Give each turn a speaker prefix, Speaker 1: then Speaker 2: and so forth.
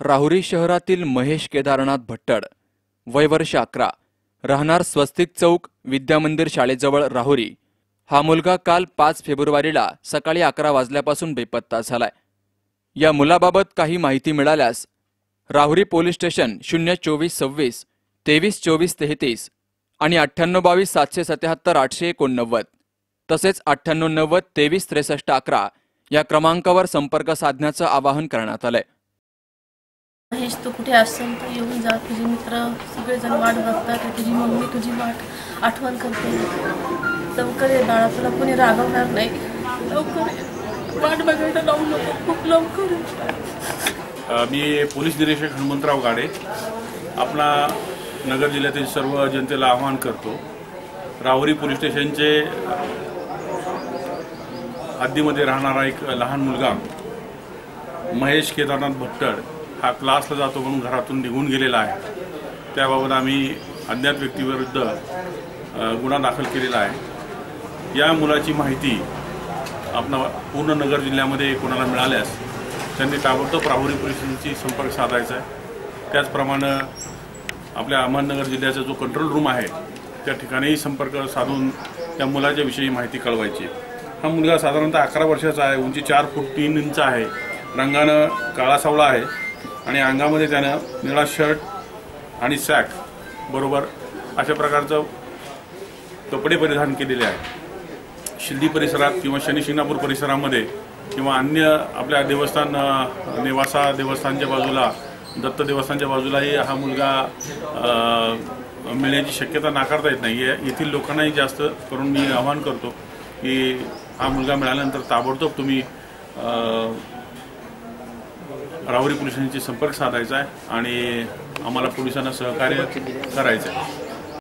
Speaker 1: राहुरी शहरातील महेश केदारनाथ भट्टड वय वर्ष अकरा राहणार स्वस्तिक चौक विद्यामंदिर शाळेजवळ राहुरी. हा मुलगा काल पाच फेब्रुवारीला सकाळी अकरा वाजल्यापासून बेपत्ता झालाय. या मुलाबाबत काही माहिती मिळाल्यास राहुरी पोलीस स्टेशन शून्य चोवीस सव्वीस तेवीस चोवीस तेहतीस आणि अठ्ठ्याण्णव बावीस सातशे सत्याहत्तर आठशे एकोणनव्वद तसेच अठ्ठ्याण्णव नव्वद तेवीस त्रेसष्ट अकरा या क्रमांकावर संपर्क साधण्याचं आवाहन करण्यात आलंय.
Speaker 2: महेश तू कुठे असेल तर येऊन जा. तुझे मित्र सगळेजण वाट बघतात तुझी मम्मी तुझी वाट आठवण करते. लवकर ये बाळा तुला कोणी रागवणार नाही. लवकर वाट बघायला लावू नको. खूप लवकर
Speaker 3: मी पोलीस निरीक्षक हनुमंतराव गाडे. आपला नगर जिल्ह्यातील सर्व जनतेला आवाहन करतो. राहुरी पोलीस स्टेशनचे हद्दीमध्ये राहणारा एक लहान मुलगा महेश केदारनाथ भट्टड हा क्लासला जातो म्हणून घरातून निघून गेलेला आहे. त्याबाबत आम्ही अज्ञात व्यक्तीविरुद्ध गुन्हा दाखल केलेला आहे. या मुलाची माहिती आपणा पूर्ण नगर जिल्ह्यामध्ये कोणाला मिळाल्यास त्यांनी ताबडतोब राहुरी परिषदेशी संपर्क साधायचा आहे. त्याचप्रमाणे आपल्या अहमदनगर जिल्ह्याचा जो कंट्रोल रूम आहे त्या ठिकाणीही संपर्क साधून त्या मुलाच्या विषयी माहिती कळवायची हा मुलगा साधारणतः अकरा वर्षाचा आहे उंची चार फूट तीन इंच आहे रंगानं काळा सावळा आहे. आणि अंगामध्ये त्यानं निळा शर्ट आणि सॅक बरोबर अशा प्रकारचं कपडे परिधान केलेले आहे शिर्डी परिसरात किंवा शनिशिंगणापूर परिसरामध्ये किंवा अन्य आपल्या देवस्थान नेवासा देवस्थानच्या बाजूला दत्त देवस्थानच्या बाजूलाही हा मुलगा मिळण्याची शक्यता नाकारता येत नाही. आहे येथील लोकांनाही जास्त करून मी आवाहन करतो की हा मुलगा मिळाल्यानंतर ताबडतोब तुम्ही राहुरी पोलिसांशी संपर्क साधायचा आहे आणि आम्हाला पोलिसांना सहकार्य करायचं आहे.